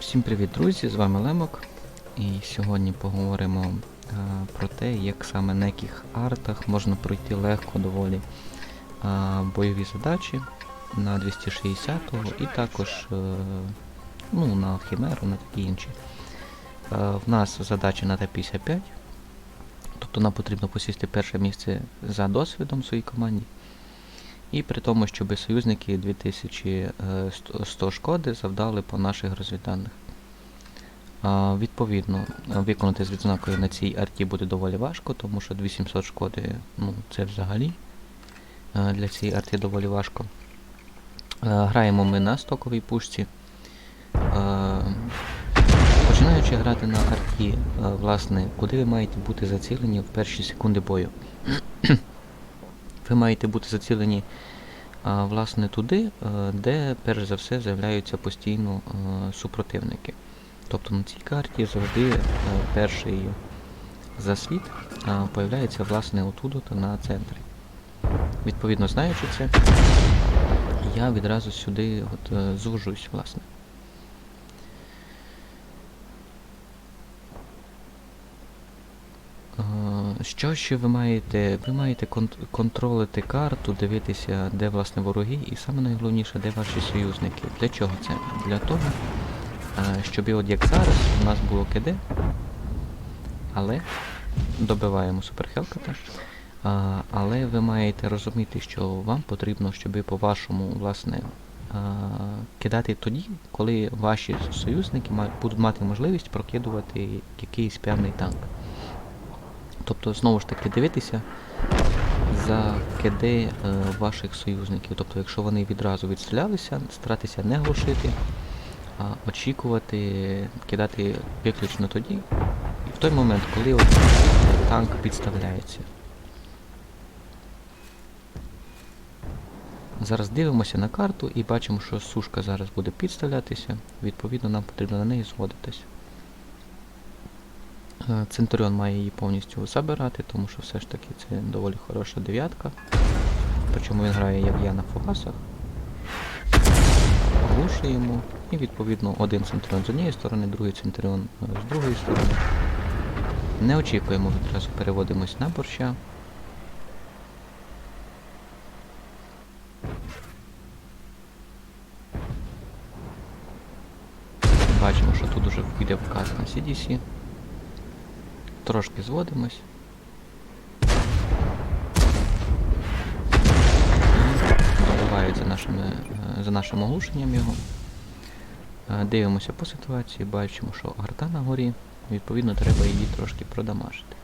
Всім привіт, друзі! З вами Лемок. І сьогодні поговоримо е, про те, як саме на яких артах можна пройти легко доволі е, бойові задачі на 260-го і також е, ну, на Хімеру, на такі інші. Е, в нас задача на Т-55, тобто нам потрібно посісти перше місце за досвідом своїй команді. І при тому, щоб союзники 2100 шкоди завдали по наших розвідданих. Відповідно, виконати з відзнакою на цій арті буде доволі важко, тому що 2700 шкоди, ну, це взагалі для цієї арті доволі важко. Граємо ми на стоковій пушці. Починаючи грати на арті, власне, куди ви маєте бути зацілені в перші секунди бою? Ви маєте бути зацілені власне туди, е, де перш за все з'являються постійно е, супротивники. Тобто на цій карті завжди е, перший засвіт появляється власне отут от на центрі. Відповідно, знаючи це, я відразу сюди от, звожусь, власне. Е, Що ще ви маєте? Ви маєте кон- контролити карту, дивитися, де власне вороги, і саме найголовніше, де ваші союзники. Для чого це? Для того, е, щоб от як зараз у нас було КД, але добиваємо суперхелката. Але ви маєте розуміти, що вам потрібно, щоб по вашому, власне, кидати тоді, коли ваші союзники будуть мати можливість прокидувати якийсь певний танк. Тобто, знову ж таки, дивитися за КД е, ваших союзників. Тобто, якщо вони відразу відстрілялися, старатися не глушити, а очікувати, кидати виключно тоді, в той момент, коли от танк підставляється. Зараз дивимося на карту і бачимо, що сушка зараз буде підставлятися, відповідно нам потрібно на неї зводитися. Е, Центуріон має її повністю забирати, тому що все ж таки це доволі хороша дев'ятка. Причому він грає, як я, на фугасах. Глушуємо. І відповідно один центуріон з однієї сторони, другий центуріон е, з другої сторони. Не очікуємо, відразу переводимось на борща. Бачимо, що тут уже вийде вказ на CDC. Трошки зводимось. І за, нашими, е, за нашим оглушенням його. Е, Дивимося по ситуації, бачимо, що арта на горі. Відповідно, треба її трошки продамажити.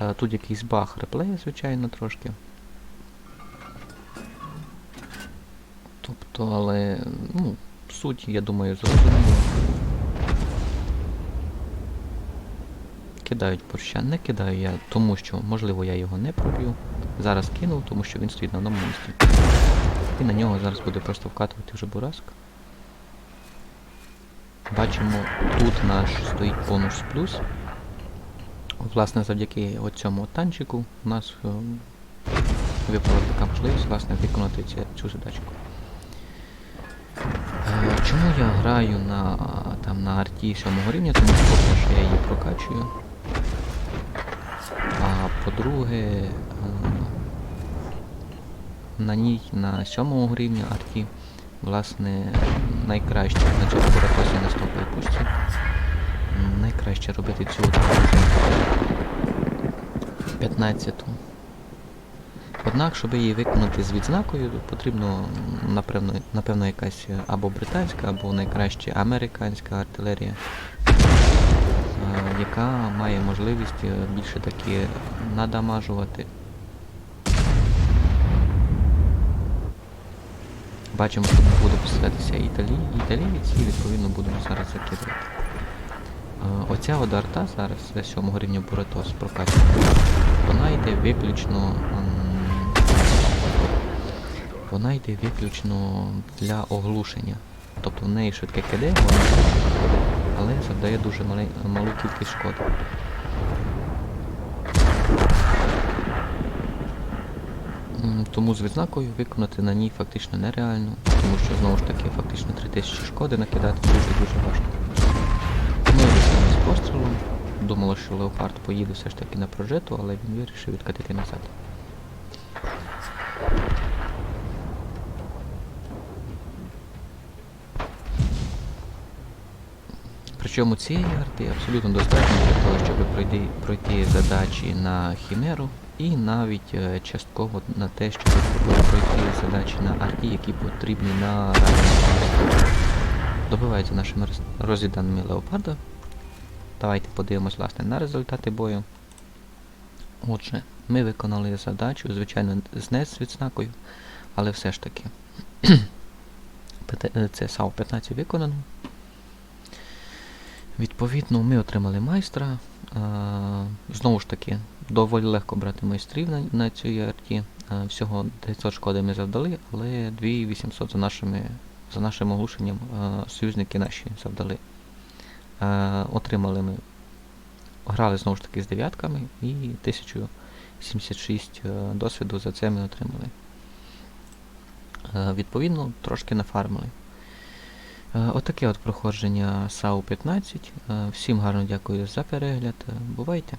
Е, Тут якийсь баг реплею, звичайно, трошки. Тобто, але, ну, суть, я думаю, зрозуміла. Кидають борща, не кидаю я, тому що, можливо, я його не проб'ю. Зараз кинув, тому що він стоїть на одному місці. І на нього зараз буде просто вкатувати вже бураск. Бачимо, тут наш стоїть бонус плюс. Власне, завдяки цьому танчику у нас е, випала така можливість власне, виконати ця, цю задачку. Е, Чому я граю на, там, на арті 7 рівня? Тому що, я її прокачую. По-друге, е, на ній на 7 рівня арті, власне, найкраще на цьому перекосі на стоповій пушці. Найкраще робити цю 15-ту. Однак, щоб її виконати з відзнакою, потрібно напевно, напевно якась або британська, або найкраще американська артилерія, яка має можливість е, більше таки надамажувати. Бачимо, що буде посилатися італі... італієць і відповідно будемо зараз закидувати. Е, Оця от арта зараз за 7 рівня Буратос прокачана. Вона йде виключно. Вона йде виключно для оглушення. Тобто в неї швидке КД, вона, але завдає дуже мале- малу кількість шкоди. Тому з відзнакою виконати на ній фактично нереально. тому що знову ж таки фактично 3000 шкоди накидати дуже-дуже важко. Ми висунули з пострілом. Думало, що леопард поїде все ж таки на прожиту, але він вирішив відкатити назад. Причому цієї арти абсолютно достатньо для того, щоб пройти, пройти задачі на хімеру і навіть е, частково на те, щоб пройти задачі на арті, які потрібні на ранньому Добивається нашими роз- розвіданими леопарда. Давайте подивимось власне на результати бою. Отже, ми виконали задачу, звичайно, з не з відзнакою, але все ж таки. Е, Це САУ 15 виконано. Відповідно, ми отримали майстра. Знову ж таки, доволі легко брати майстрів на, на цій арті. Всього 900 шкоди ми завдали, але 2800 за, нашими, за нашим оглушенням союзники наші завдали. Отримали ми. Грали знову ж таки з дев'ятками і 1076 е, досвіду за це ми отримали. Е, відповідно, трошки нафармили. Е, Отаке от проходження САУ 15. Е, Всім гарно дякую за перегляд. Е, Бувайте!